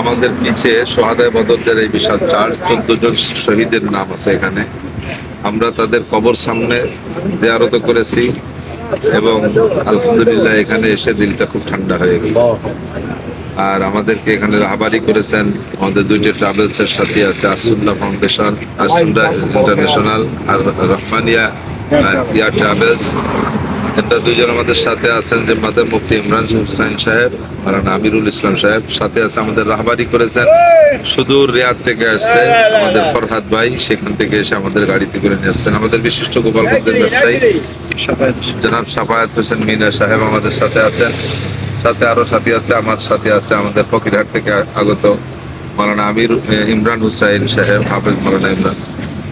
আমাদের পিছে সোহাদায় বদরদের এই বিশাল চার, চোদ্দ জন শহীদের নাম আছে এখানে। আমরা তাদের কবর সামনে জিয়ারত করেছি এবং আলহামদুলিল্লাহ এখানে এসে দিলটা খুব ঠান্ডা হয়ে গেছে। আর আমাদেরকে এখানে রাহাবারি করেছেন, আমাদের দুইটি ট্রাভেলস এর সাথে আছে আসুল্লাহ ফাউন্ডেশন আসুল্লাহ ইন্টারন্যাশনাল, আর রহমানিয়া ইয়ার ট্রাভেলস। এটা দুইজন আমাদের সাথে আছেন যে মাদের মুফতি ইমরান হুসাইন সাহেব আর আমিরুল ইসলাম সাহেব। সাথে আছে আমাদের রাহবারি করেছেন সুদূর রিয়াদ থেকে আসছে আমাদের ফরহাদ ভাই, সেখান থেকে এসে আমাদের গাড়িতে করে নিয়ে আসছেন। আমাদের বিশিষ্ট গোপালগঞ্জের ব্যবসায়ী, জনাব সাফায়াত হোসেন মিনা সাহেব আমাদের সাথে আছেন। সাথে আরও সাথী আছে, আমার সাথে আছে আমাদের ফকিরহাট থেকে আগত মালানা আমির ইমরান হুসাইন সাহেব, হাফেজ মালানা ইমরান।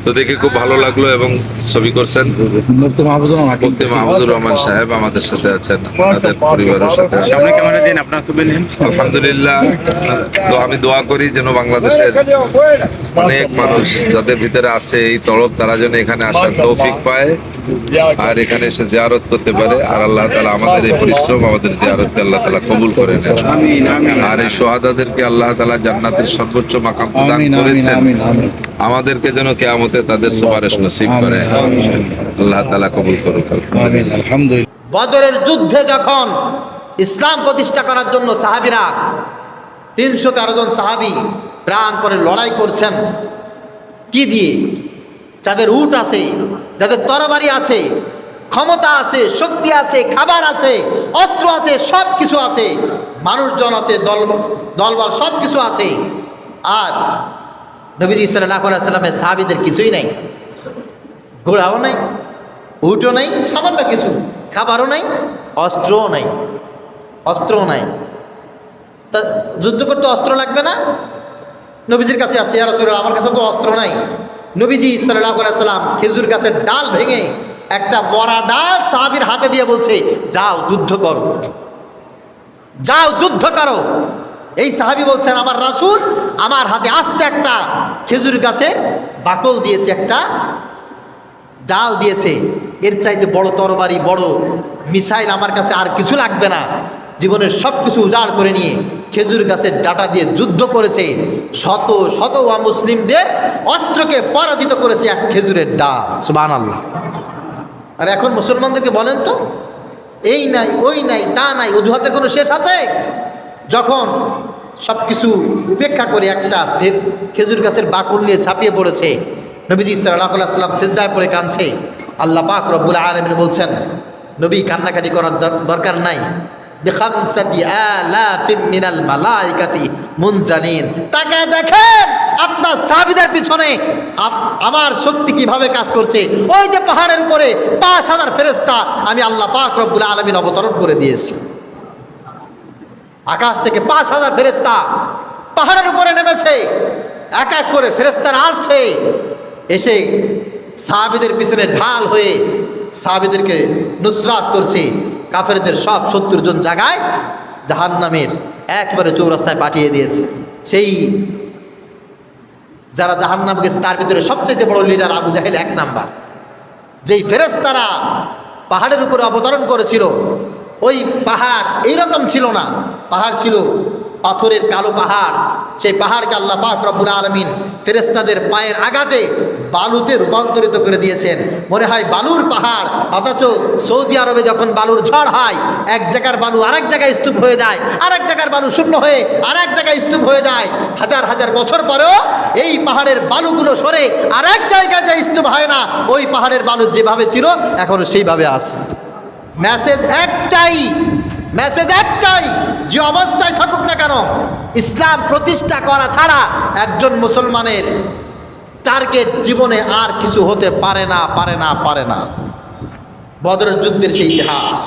তো দেখে খুব ভালো লাগল এবং ছবি করছেন। মুক্তি রহমান। মুফতি মাহমুদুর রহমান সাহেব আমাদের সাথে আছেন আমাদের পরিবারের সাথে সামনে ক্যামেরা দিন আপনার ছবি নিন। আলহামদুলিল্লাহ তো আমি দোয়া করি যেন বাংলাদেশের অনেক মানুষ যাদের ভিতরে আছে এই তরফ তারা যেন এখানে আসার তৌফিক পায় আর এখানে এসে জিয়ারত করতে পারে। আর আল্লাহ তালা আমাদের এই পরিশ্রম আমাদের জিয়ারতকে আল্লাহ তালা কবুল করে নেন। আর এই সোহাদাদেরকে আল্লাহ তালা জান্নাতের সর্বোচ্চ মাকাম প্রদান করেছেন। আমাদেরকে যেন কেয়ামতে তাদের সুপারিশ নসিব করে। আল্লাহ তালা কবুল করুক। আলহামদুলিল্লাহ আমিন আলহামদুলিল্লাহ। বদরের যুদ্ধে যখন ইসলাম প্রতিষ্ঠা করার জন্য সাহাবিরা তিনশো তেরো জন সাহাবি প্রাণ করে লড়াই করছেন কি দিয়ে? যাদের উট আছে যাদের তরবারি আছে ক্ষমতা আছে শক্তি আছে খাবার আছে অস্ত্র আছে সব কিছু আছে মানুষজন আছে দল দলবল সব কিছু আছে। আর নবীজি সাল্লাহ সাল্লামের সাহাবিদের কিছুই নাই। ঘোড়াও নাই, উটও নাই, সামান্য কিছু। খাবারও নাই, অস্ত্রও নাই অস্ত্রও নাই। তা যুদ্ধ করতে অস্ত্র লাগবে না? নবীজির কাছে আসছে আর রাসূলুল্লাহ, আমার কাছে তো অস্ত্র নাই। নবীজি আলাইহি সাল্লাম খেজুর গাছের ডাল ভেঙে একটা মরা ডাল সাহাবীর হাতে দিয়ে বলছে, যাও, যুদ্ধ করো। যাও, যুদ্ধ করো। এই সাহাবী বলছেন, আমার রাসূল, আমার হাতে আস্তে একটা খেজুর গাছের বাকল দিয়েছে একটা, ডাল দিয়েছে। এর চাইতে বড় তরবারি, বড় মিসাইল আমার কাছে আর কিছু লাগবে না। জীবনের সব কিছু উজাড় করে নিয়ে খেজুর গাছের ডাটা দিয়ে যুদ্ধ করেছে। শত শত ওয়া মুসলিমদের অস্ত্রকে পরাজিত করেছে এক খেজুরের ডাল। সুবান আল্লাহ আর এখন মুসলমানদেরকে বলেন তো, এই নাই, ওই নাই, তা নাই, অজুহাতের কোনো শেষ আছে? যখন সব কিছু উপেক্ষা করে একটা খেজুর গাছের বাকুল নিয়ে ছাপিয়ে পড়েছে। নবীজি সাল্লাহ সাল্লাম সিজদায় পড়ে কাঁদছে। আল্লাহ পাক রব্বুল আলমিন বলছেন, নবী, কান্নাকাটি করার দর- দরকার নাই। তাকায় দেখেন, আপনার সাহাবীদের পিছনে আমার শক্তি কীভাবে কাজ করছে। ওই যে পাহাড়ের উপরে পাঁচ হাজার ফেরেস্তা আমি আল্লাহ পাক রব্বুল আলমিন অবতরণ করে দিয়েছি। আকাশ থেকে পাঁচ হাজার ফেরেস্তা পাহাড়ের উপরে নেমেছে। এক এক করে ফেরেস্তারা আসছে। এসে সাহাবিদের পিছনে ঢাল হয়ে সাহাবিদেরকে নুসরাত করছে। কাফেরদের সব সত্তর জন জায়গায় জাহান্নামের একবারে চৌরাস্তায় পাঠিয়ে দিয়েছে। সেই যারা জাহান্নাম গেছে, তার ভিতরে সবচেয়ে বড় লিডার আবু জাহেল এক নাম্বার। যেই ফেরেস্তারা পাহাড়ের উপরে অবতরণ করেছিল, ওই পাহাড় এইরকম ছিল না পাহাড় ছিল, পাথরের কালো পাহাড়। সেই পাহাড়কে আল্লাহ পাক রব্বুল আলমিন ফেরেস্তাদের পায়ের আঘাতে বালুতে রূপান্তরিত করে দিয়েছেন। মনে হয় বালুর পাহাড়, অথচ সৌদি আরবে যখন বালুর ঝড় হয়, এক জায়গার বালু আরেক জায়গায় স্তূপ হয়ে যায়, আরেক জায়গার বালু শূন্য হয়ে আরেক জায়গায় স্তূপ হয়ে যায়। হাজার হাজার বছর পরেও এই পাহাড়ের বালুগুলো সরে আরেক জায়গায় যায় স্তূপ হয় না, ওই পাহাড়ের বালু যেভাবে ছিল, এখনও সেইভাবে আছে। মেসেজ একটাই মেসেজ একটাই, যে অবস্থায় থাকুক না কেন, ইসলাম প্রতিষ্ঠা করা ছাড়া একজন মুসলমানের টার্গেট জীবনে আর কিছু হতে পারে না পারে না পারে না। বদরের যুদ্ধের সেই ইতিহাস।